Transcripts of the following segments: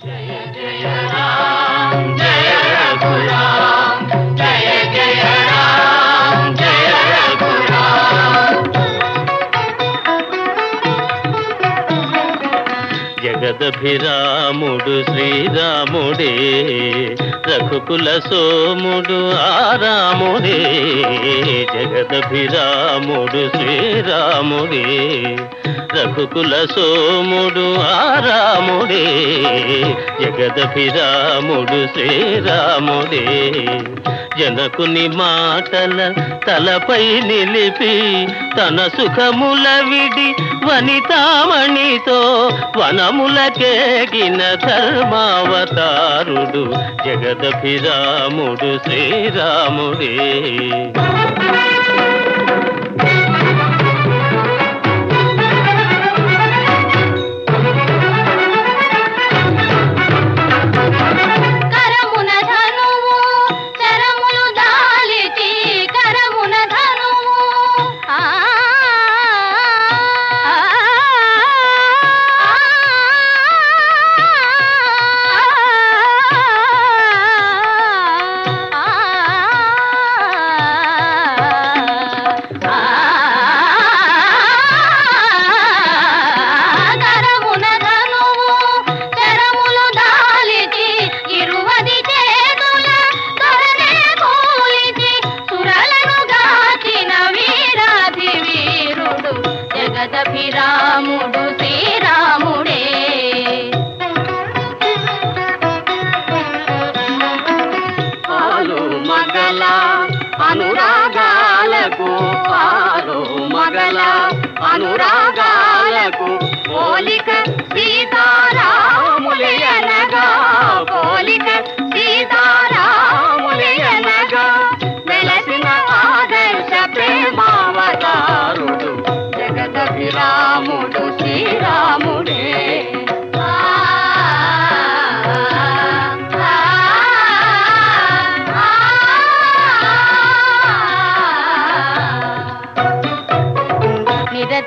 Jaya Jaya Ram జగదభిరాముడు శ్రీరాముడే రఘుకుల సోముడు ఆరాముడే జగదభిరాముడు శ్రీరాముడే రఘుకుల సోముడు ఆరాముడే జగదభిరాముడు శ్రీరాముడే. జనకుని మాటల తలపై నిలిపి తన సుఖముల విడి వనితామణితో వనములకేగిన ధర్మావతారుడు జగదభిరాముడు శ్రీరాముడే. జగదభిరాముడు శ్రీరాముడే. పాలు మగల అనురాగాలకు పాలు మగల అనురాగాలకు పోలిక శ్రీ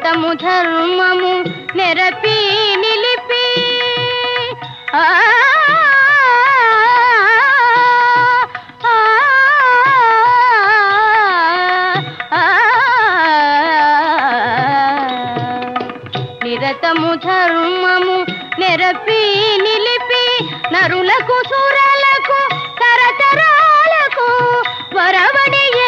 సతము ధర్మము నెరపి నిలిపి. నిరతము ధర్మము నెరపి నిలిపి. నరులకు సూరలకు తరతరాలకు వరవణి